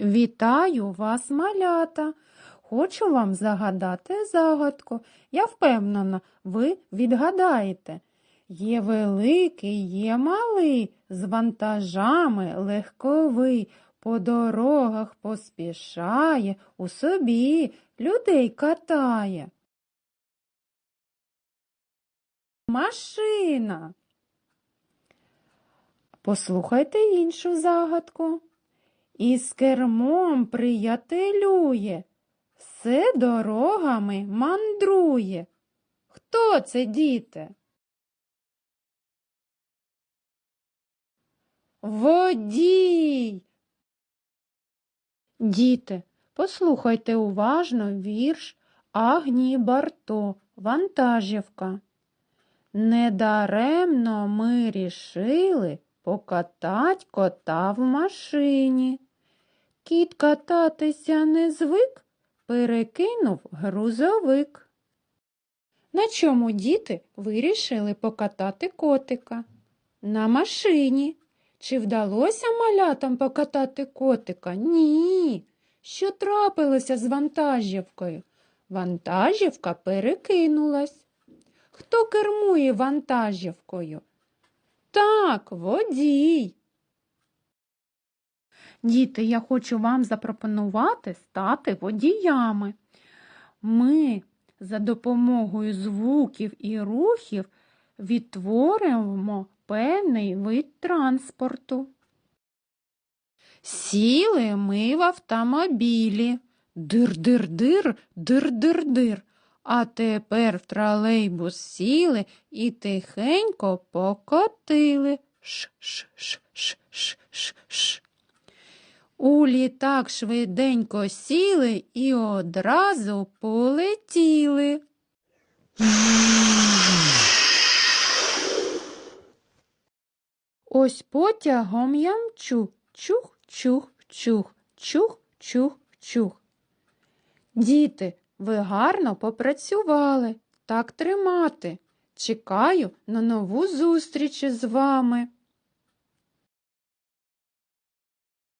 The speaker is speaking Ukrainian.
Вітаю вас, малята. Хочу вам загадати загадку. Я впевнена, ви відгадаєте. Є великий, є малий, з вантажами легковий, по дорогах поспішає, у собі людей катає. Машина. Послухайте іншу загадку. Із кермом приятелює, все дорогами мандрує. Хто це, діти? Водій. Діти, послухайте уважно вірш Агнії Барто, вантажівка. Недаремно ми рішили покатать кота в машині. Кіт кататися не звик, перекинув грузовик. На чому діти вирішили покатати котика? На машині. Чи вдалося малятам покатати котика? Ні. Що трапилося з вантажівкою? Вантажівка перекинулась. Хто кермує вантажівкою? Так, водій. Діти, я хочу вам запропонувати стати водіями. Ми за допомогою звуків і рухів відтворимо певний вид транспорту. Сіли ми в автомобілі. Дир-дир-дир, дир-дир-дир. А тепер в тролейбус сіли і тихенько покотили. Ш-ш-ш-ш-ш-ш. У літак швиденько сіли і одразу полетіли. Ось потягом я мчу. Чух, чух, чух, чух, чух, чух. Діти, ви гарно попрацювали. Так тримати. Чекаю на нову зустріч з вами.